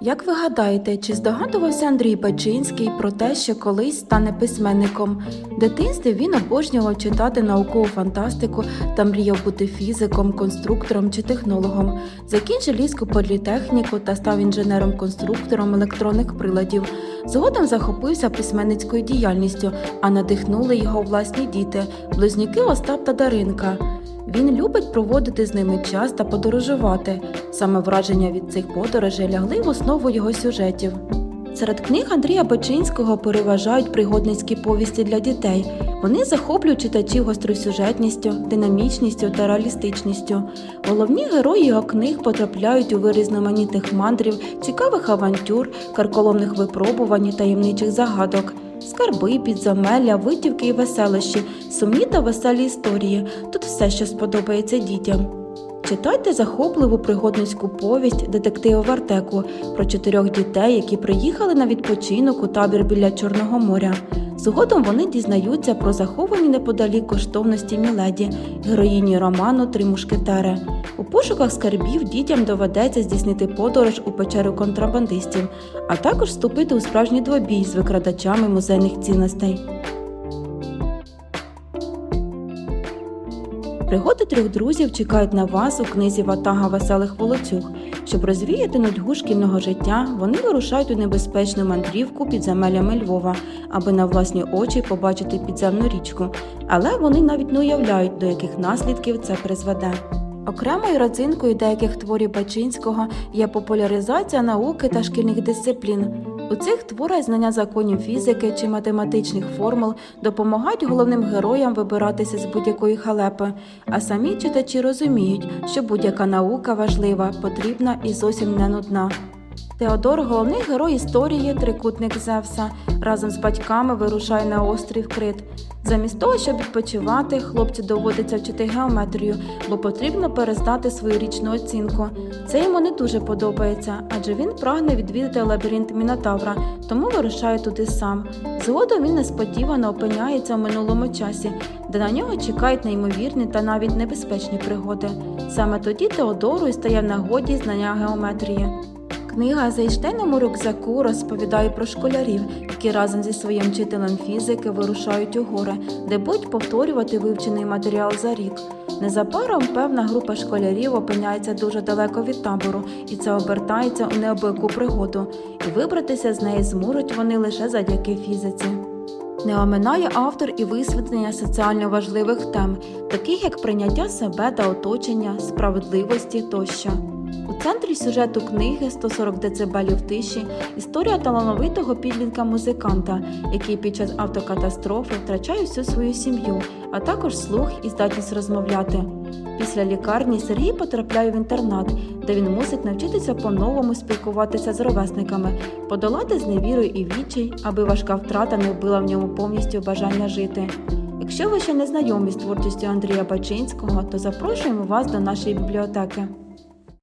Як ви гадаєте, чи здогадувався Андрій Бачинський про те, що колись стане письменником? В дитинстві він обожнював читати наукову фантастику та мріяв бути фізиком, конструктором чи технологом. Закінчив Львівську політехніку та став інженером-конструктором електронних приладів. Згодом захопився письменницькою діяльністю, а надихнули його власні діти, близнюки Остап та Даринка. Він любить проводити з ними час та подорожувати. Саме враження від цих подорожей лягли в основу його сюжетів. Серед книг Андрія Бачинського переважають пригодницькі повісті для дітей. Вони захоплюють читачів гостросюжетністю, динамічністю та реалістичністю. Головні герої його книг потрапляють у вир різноманітних мандрів, цікавих авантюр, карколомних випробувань і таємничих загадок. Скарби, підземелля, витівки і веселощі, сумні та веселі історії. Тут все, що сподобається дітям. Читайте захопливу пригодницьку повість детектива Вартеку про чотирьох дітей, які приїхали на відпочинок у табір біля Чорного моря. Згодом вони дізнаються про заховані неподалік коштовності Міледі, героїні роману Три мушкетери. У пошуках скарбів дітям доведеться здійснити подорож у печеру контрабандистів, а також вступити у справжній двобій з викрадачами музейних цінностей. Пригоди трьох друзів чекають на вас у книзі Ватага веселих волоцюг. Щоб розвіяти нудьгу шкільного життя, вони вирушають у небезпечну мандрівку підземеллями Львова, аби на власні очі побачити підземну річку. Але вони навіть не уявляють, до яких наслідків це призведе. Окремою родзинкою деяких творів Бачинського є популяризація науки та шкільних дисциплін. У цих творах знання законів фізики чи математичних формул допомагають головним героям вибиратися з будь-якої халепи, а самі читачі розуміють, що будь-яка наука важлива, потрібна і зовсім не нудна. Теодор, головний герой історії, трикутник Зевса, разом з батьками вирушає на острів Крит. Замість того, щоб відпочивати, хлопцю доводиться вчити геометрію, бо потрібно перездати свою річну оцінку. Це йому не дуже подобається, адже він прагне відвідати лабіринт Мінотавра, тому вирушає туди сам. Згодом він несподівано опиняється в минулому часі, де на нього чекають неймовірні та навіть небезпечні пригоди. Саме тоді Теодору і стає в нагоді знання геометрії. Книга за Ейштейном у рюкзаку розповідає про школярів, які разом зі своїм вчителем фізики вирушають у гори, де будуть повторювати вивчений матеріал за рік. Незабаром певна група школярів опиняється дуже далеко від табору, і це обертається у неабияку пригоду, і вибратися з неї зможуть вони лише завдяки фізиці. Не оминає автор і висвітлення соціально важливих тем, таких як прийняття себе та оточення, справедливості тощо. У центрі сюжету книги 140 децибелів тиші історія талановитого підлітка-музиканта, який під час автокатастрофи втрачає всю свою сім'ю, а також слух і здатність розмовляти. Після лікарні Сергій потрапляє в інтернат, де він мусить навчитися по-новому спілкуватися з ровесниками, подолати зневіру і відчай, аби важка втрата не вбила в ньому повністю бажання жити. Якщо ви ще не знайомі з творчістю Андрія Бачинського, то запрошуємо вас до нашої бібліотеки.